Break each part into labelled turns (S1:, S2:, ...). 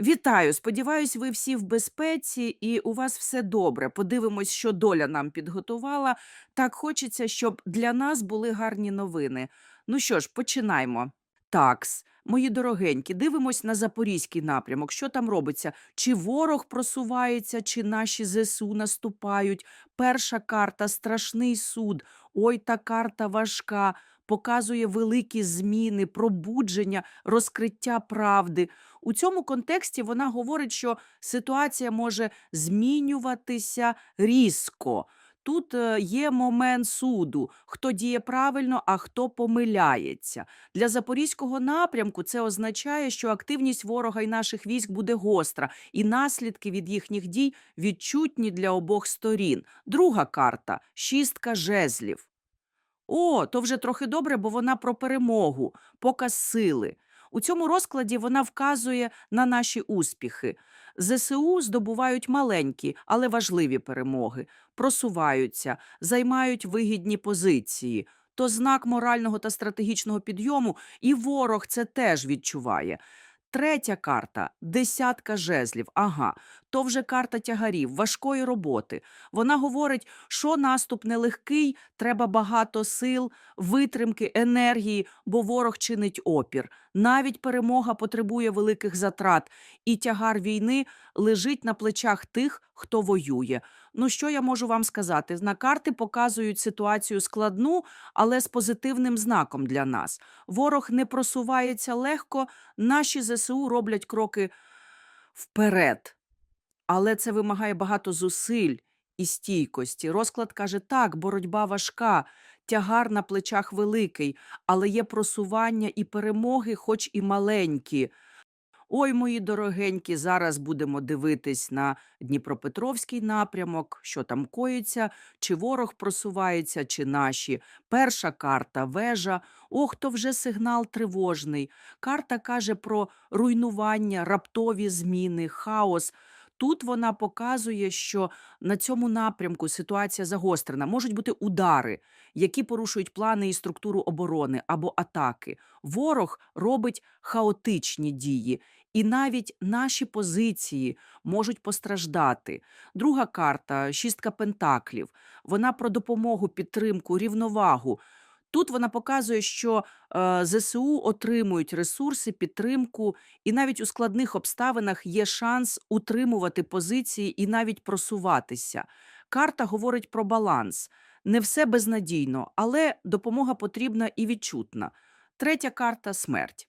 S1: Вітаю! Сподіваюсь, ви всі в безпеці і у вас все добре. Подивимось, що доля нам підготувала. Так хочеться, щоб для нас були гарні новини. Ну що ж, починаймо. Такс, мої дорогенькі, дивимось на запорізький напрямок. Що там робиться? Чи ворог просувається, чи наші ЗСУ наступають? Перша карта страшний суд. Ой, та карта важка. Показує великі зміни, пробудження, розкриття правди. У цьому контексті вона говорить, що ситуація може змінюватися різко. Тут е, є момент суду, хто діє правильно, а хто помиляється. Для запорізького напрямку це означає, що активність ворога і наших військ буде гостра, і наслідки від їхніх дій відчутні для обох сторін. Друга карта шістка жезлів. О, то вже трохи добре, бо вона про перемогу, показ сили. У цьому розкладі вона вказує на наші успіхи. ЗСУ здобувають маленькі, але важливі перемоги, просуваються, займають вигідні позиції. То знак морального та стратегічного підйому, і ворог це теж відчуває. Третя карта десятка жезлів. Ага, то вже карта тягарів, важкої роботи. Вона говорить, що наступ нелегкий, треба багато сил, витримки, енергії, бо ворог чинить опір. Навіть перемога потребує великих затрат, і тягар війни лежить на плечах тих, хто воює. Ну що я можу вам сказати? На карти показують ситуацію складну, але з позитивним знаком для нас. Ворог не просувається легко, наші ЗСУ роблять кроки вперед. Але це вимагає багато зусиль і стійкості. Розклад каже: так, боротьба важка, тягар на плечах великий, але є просування і перемоги, хоч і маленькі. Ой, мої дорогенькі, зараз будемо дивитись на Дніпропетровський напрямок, що там коїться, чи ворог просувається, чи наші. Перша карта вежа. Ох, то вже сигнал тривожний. Карта каже про руйнування, раптові зміни, хаос. Тут вона показує, що на цьому напрямку ситуація загострена. Можуть бути удари, які порушують плани і структуру оборони або атаки. Ворог робить хаотичні дії, і навіть наші позиції можуть постраждати. Друга карта шістка пентаклів. Вона про допомогу, підтримку, рівновагу. Тут вона показує, що е, ЗСУ отримують ресурси, підтримку, і навіть у складних обставинах є шанс утримувати позиції і навіть просуватися. Карта говорить про баланс. Не все безнадійно, але допомога потрібна і відчутна. Третя карта смерть.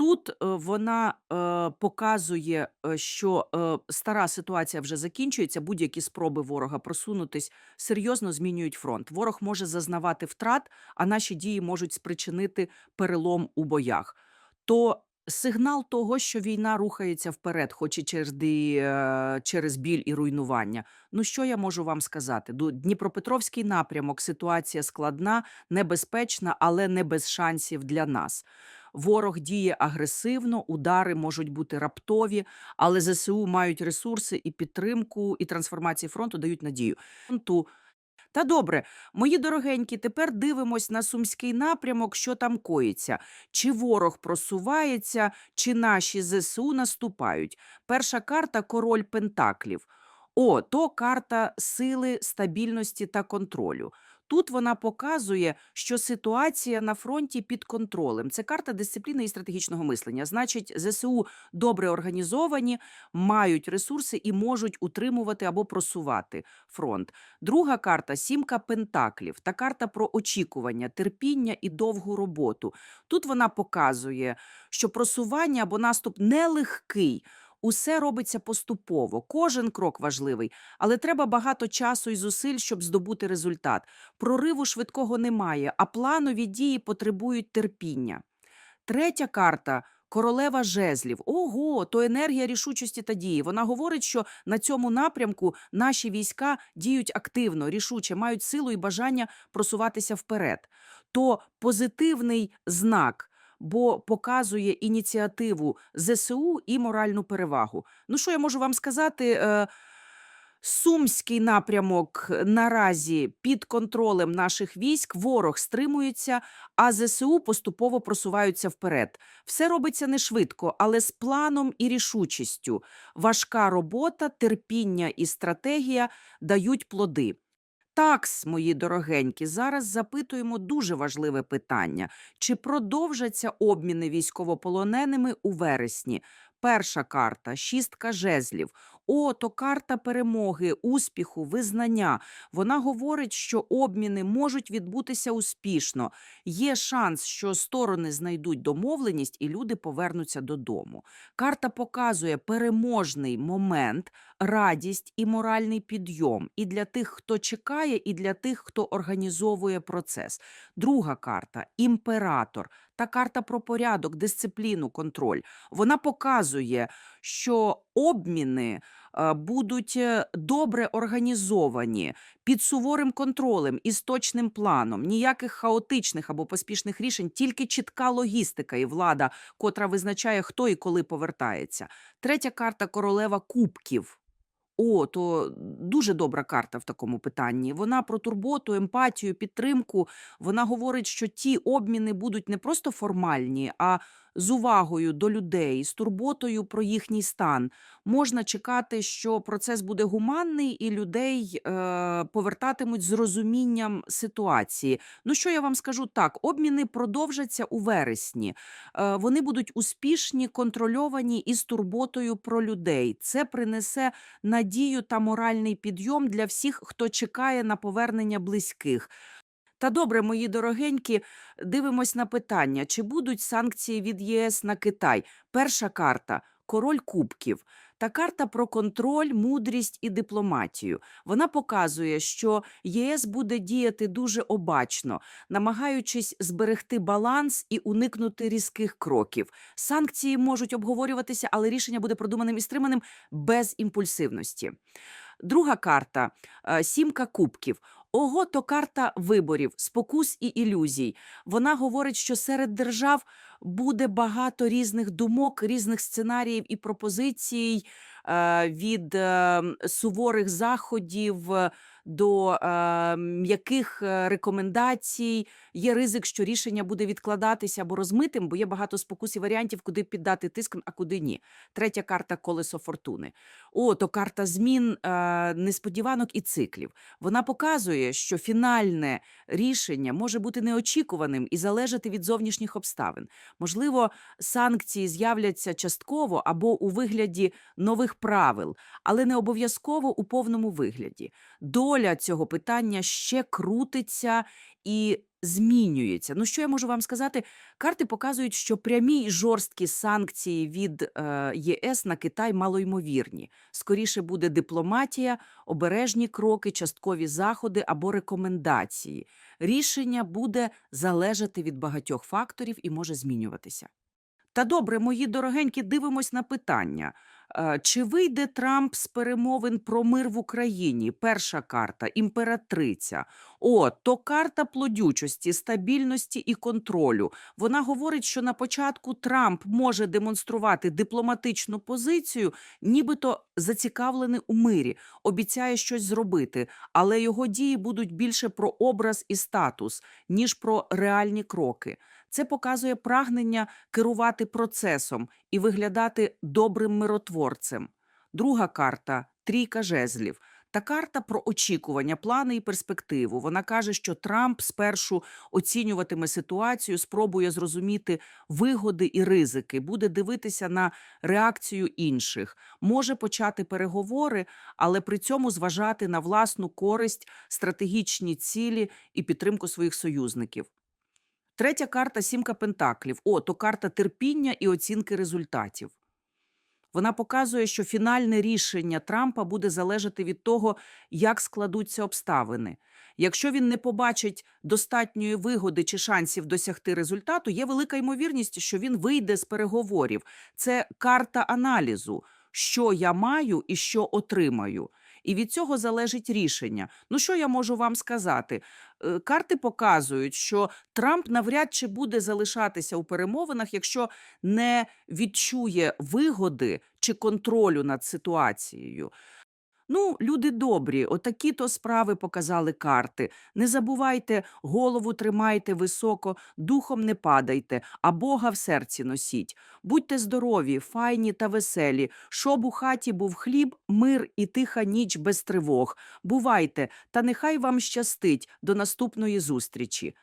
S1: Тут е, вона е, показує, е, що е, стара ситуація вже закінчується. Будь-які спроби ворога просунутись серйозно змінюють фронт. Ворог може зазнавати втрат, а наші дії можуть спричинити перелом у боях. То сигнал того, що війна рухається вперед, хоч і через, е, через біль і руйнування. Ну що я можу вам сказати? Дніпропетровський напрямок, ситуація складна, небезпечна, але не без шансів для нас. Ворог діє агресивно, удари можуть бути раптові, але ЗСУ мають ресурси і підтримку, і трансформації фронту дають надію. Та добре, мої дорогенькі, тепер дивимось на сумський напрямок, що там коїться. Чи ворог просувається, чи наші ЗСУ наступають. Перша карта король Пентаклів. О, то карта сили, стабільності та контролю. Тут вона показує, що ситуація на фронті під контролем. Це карта дисципліни і стратегічного мислення. Значить, ЗСУ добре організовані, мають ресурси і можуть утримувати або просувати фронт. Друга карта сімка пентаклів. Та карта про очікування, терпіння і довгу роботу. Тут вона показує, що просування або наступ нелегкий. Усе робиться поступово, кожен крок важливий, але треба багато часу і зусиль, щоб здобути результат. Прориву швидкого немає, а планові дії потребують терпіння. Третя карта королева жезлів. Ого, то енергія рішучості та дії. Вона говорить, що на цьому напрямку наші війська діють активно, рішуче, мають силу і бажання просуватися вперед. То позитивний знак. Бо показує ініціативу ЗСУ і моральну перевагу. Ну що я можу вам сказати? Е, Сумський напрямок наразі під контролем наших військ, ворог стримується, а ЗСУ поступово просуваються вперед. Все робиться не швидко, але з планом і рішучістю. Важка робота, терпіння і стратегія дають плоди. Такс, мої дорогенькі, зараз запитуємо дуже важливе питання: чи продовжаться обміни військовополоненими у вересні? Перша карта шістка жезлів. О, то карта перемоги, успіху, визнання. Вона говорить, що обміни можуть відбутися успішно. Є шанс, що сторони знайдуть домовленість і люди повернуться додому. Карта показує переможний момент, радість і моральний підйом і для тих, хто чекає, і для тих, хто організовує процес. Друга карта імператор. Та карта про порядок, дисципліну, контроль. Вона показує, що обміни е, будуть е, добре організовані під суворим контролем і з точним планом. Ніяких хаотичних або поспішних рішень, тільки чітка логістика і влада, котра визначає, хто і коли повертається. Третя карта королева кубків. О, то дуже добра карта в такому питанні. Вона про турботу, емпатію, підтримку. Вона говорить, що ті обміни будуть не просто формальні, а з увагою до людей, з турботою про їхній стан. Можна чекати, що процес буде гуманний, і людей е, повертатимуть з розумінням ситуації. Ну що я вам скажу так: обміни продовжаться у вересні. Е, вони будуть успішні, контрольовані і з турботою про людей. Це принесе надію та моральний підйом для всіх, хто чекає на повернення близьких. Та добре, мої дорогенькі, дивимось на питання: чи будуть санкції від ЄС на Китай? Перша карта король кубків. Та карта про контроль, мудрість і дипломатію. Вона показує, що ЄС буде діяти дуже обачно, намагаючись зберегти баланс і уникнути різких кроків. Санкції можуть обговорюватися, але рішення буде продуманим і стриманим без імпульсивності. Друга карта е, сімка кубків. Ого, то карта виборів, спокус і ілюзій. Вона говорить, що серед держав буде багато різних думок, різних сценаріїв і пропозицій е, від е, суворих заходів до е, м'яких е, рекомендацій. Є ризик, що рішення буде відкладатися або розмитим, бо є багато спокус і варіантів, куди піддати тиск, а куди ні. Третя карта колесо фортуни. О, то карта змін е, несподіванок і циклів. Вона показує, що фінальне рішення може бути неочікуваним і залежати від зовнішніх обставин. Можливо, санкції з'являться частково або у вигляді нових правил, але не обов'язково у повному вигляді. Доля цього питання ще крутиться і змінюється. Ну, що я можу вам сказати? Карти показують, що прямі й жорсткі санкції від е, ЄС на Китай малоймовірні. Скоріше буде дипломатія, обережні кроки, часткові заходи або рекомендації. Рішення буде залежати від багатьох факторів і може змінюватися. Та добре, мої дорогенькі, дивимось на питання. Е, Чи вийде Трамп з перемовин про мир в Україні? Перша карта імператриця. О, то карта плодючості, стабільності і контролю. Вона говорить, що на початку Трамп може демонструвати дипломатичну позицію, нібито зацікавлений у мирі, обіцяє щось зробити, але його дії будуть більше про образ і статус, ніж про реальні кроки. Це показує прагнення керувати процесом і виглядати добрим миротворцем. Друга карта трійка жезлів. Та карта про очікування, плани і перспективу. Вона каже, що Трамп спершу оцінюватиме ситуацію, спробує зрозуміти вигоди і ризики, буде дивитися на реакцію інших, може почати переговори, але при цьому зважати на власну користь, стратегічні цілі і підтримку своїх союзників. Третя карта сімка пентаклів. О, то карта терпіння і оцінки результатів. Вона показує, що фінальне рішення Трампа буде залежати від того, як складуться обставини. Якщо він не побачить достатньої вигоди чи шансів досягти результату, є велика ймовірність, що він вийде з переговорів. Це карта аналізу, що я маю і що отримаю. І від цього залежить рішення. Ну що я можу вам сказати? Е, Карти показують, що Трамп навряд чи буде залишатися у перемовинах, якщо не відчує вигоди чи контролю над ситуацією. Ну, люди добрі, отакі то справи показали карти. Не забувайте, голову тримайте високо, духом не падайте, а Бога в серці носіть. Будьте здорові, файні та веселі, щоб у хаті був хліб, мир і тиха ніч без тривог. Бувайте, та нехай вам щастить до наступної зустрічі.